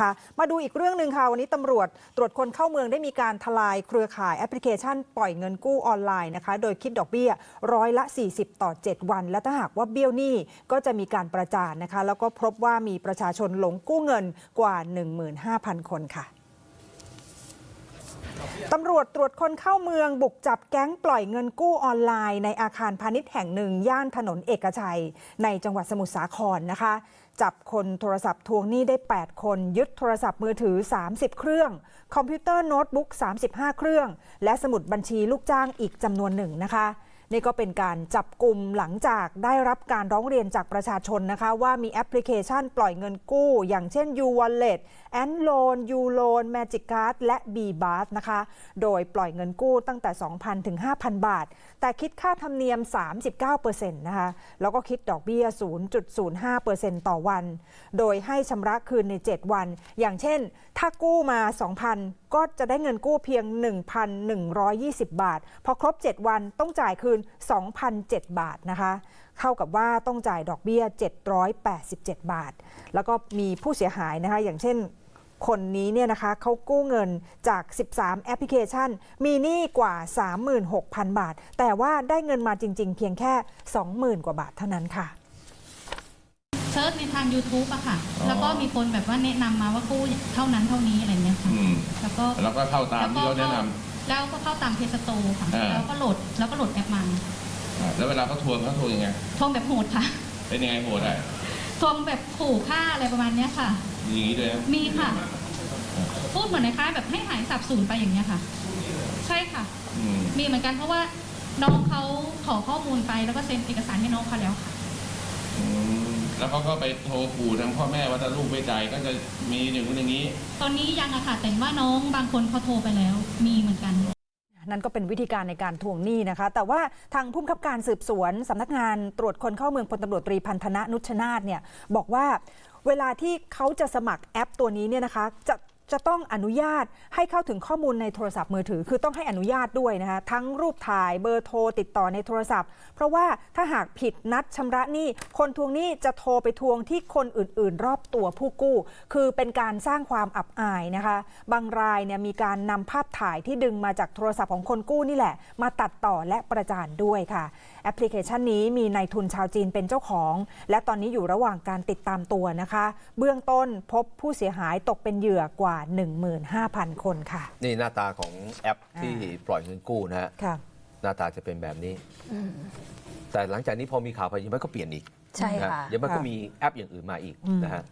คะมาดูอีกเรื่องหนึ่งค่ะ วันนี้ตำรวจตรวจคนเข้าเมืองได้มีการทลายเครือข่ายแอปพลิเคชันปล่อยเงินกู้ออนไลน์นะคะ โดยคิดดอกเบี้ยร้อยละ 40 ต่อ 7 วัน และถ้าหากว่าเบี้ยวหนี้ก็จะมีการประจานนะคะ แล้วก็พบว่ามีประชาชนหลงกู้เงินกว่า 15,000 คนค่ะ ตำรวจตรวจคนเข้าเมืองบุกจับแก๊งปล่อยเงินกู้ออนไลน์ ในอาคารพาณิชย์แห่งหนึ่ง ย่านถนนเอกชัย ในจังหวัดสมุทรสาครนะคะ จับคนโทรศัพท์ทวงหนี้ได้ 8 คน ยึดโทรศัพท์มือถือ 30 เครื่อง คอมพิวเตอร์โน้ตบุ๊ก 35 เครื่อง และสมุดบัญชีลูกจ้างอีกจำนวนหนึ่งนะคะ นี่ก็เป็นการจับกลุ่มหลังจากได้รับการร้องเรียนจากประชาชนนะคะ ว่ามีแอปพลิเคชันปล่อยเงินกู้ อย่างเช่น U Wallet a n d Loan U Loan Magic Card และ B b a s นะคะ โดยปล่อยเงินกู้ตั้งแต่ 2,000 ถึง 5,000 บาท แต่คิดค่าธรรมเนียม 39%นะคะ แล้วก็คิดดอกเบี้ย 0.05%ต่อวัน โดยให้ชำระคืนใน 7 วัน อย่างเช่น ถ้ากู้มา 2,000 ก็จะได้เงินกู้เพียง 1,120 บาท พอครบ 7 วันต้องจ่ายคืน 2,007 บาทนะคะเข้ากับว่าต้องจ่ายดอกเบี้ย 787 บาท แล้วก็มีผู้เสียหายนะคะ อย่างเช่นคนนี้เนี่ยนะคะเขากู้เงินจาก 13 แอปพลิเคชัน มีหนี้กว่า 36,000 บาท แต่ว่าได้เงินมาจริง ๆ เพียงแค่ 20,000 กว่าบาทเท่านั้นค่ะ เซิร์ชในทาง YouTube อะค่ะ อ๋อ แล้วก็มีคนแบบว่าแนะนำมาว่ากู้เท่านั้นเท่านี้อะไรเงี้ยค่ะอืมแล้วก็แล้วก็เข้าตามที่เขาแนะนแล้วก็เข้าตามเพจสโตค่ะ อ่า แล้วก็โหลดแล้วก็โหลดแอปมาำอ่าแล้วเวลาเขาทวงเขาทวงยังไง ทวงแบบโหดค่ะเป็นยังไงโหดอะทวงแบบขู่ฆ่าอะไรประมาณเนี้ยค่ะ มีอย่างนี้ด้วยนะมีค่ะ พูดเหมือนคล้ายๆแบบให้หายสับสูญไปอย่างเงี้ยค่ะ ใช่ค่ะ อืมมีเหมือนกันเพราะว่าน้องเขาขอข้อมูลไปแล้วก็เซ็นเอกสารให้น้องเขาแล้วค่ะอืม แล้วเขาก็ไปโทรขู่ทางพ่อแม่ว่าถ้าลูกไม่จ่ายก็จะมีอย่างนู้นอย่างนี้ ตอนนี้ยังอะค่ะแต่ว่าน้องบางคนเขาโทรไปแล้ว มีเหมือนกัน นั่นก็เป็นวิธีการในการทวงหนี้นะคะ แต่ว่าทางผู้บังคับการสืบสวนสำนักงานตรวจคนเข้าเมืองพลตำรวจตรีพันธนะนุชนาธเนี่ยบอกว่าเวลาที่เขาจะสมัครแอปตัวนี้เนี่ยนะคะ จะ จะต้องอนุญาตให้เข้าถึงข้อมูลในโทรศัพท์มือถือ คือต้องให้อนุญาตด้วยนะคะทั้งรูปถ่ายเบอร์โทรติดต่อในโทรศัพท์ เพราะว่าถ้าหากผิดนัดชำระหนี้คนทวงหนี้จะโทรไปทวงที่คนอื่น ๆ รอบตัวผู้กู้ คือเป็นการสร้างความอับอายนะคะ บางรายเนี่ยมีการนำภาพถ่ายที่ดึงมาจากโทรศัพท์ของคนกู้นี่แหละ มาตัดต่อและประจานด้วยค่ะแอปพลิเคชันนี้มีนายทุนชาวจีนเป็นเจ้าของ และตอนนี้อยู่ระหว่างการติดตามตัวนะคะ เบื้องต้นพบผู้เสียหายตกเป็นเหยื่อกว่า15,000 คนค่ะ นี่หน้าตาของแอปที่ปล่อยเงินกู้นะฮะค่ะหน้าตาจะเป็นแบบนี้ แต่หลังจากนี้พอมีข่าวไปยังไม่ก็เปลี่ยนอีกใช่นฮค่ะเดี๋ยวมันก็ค่ะมีแอปอย่างอื่นมาอีกอืมนะฮะ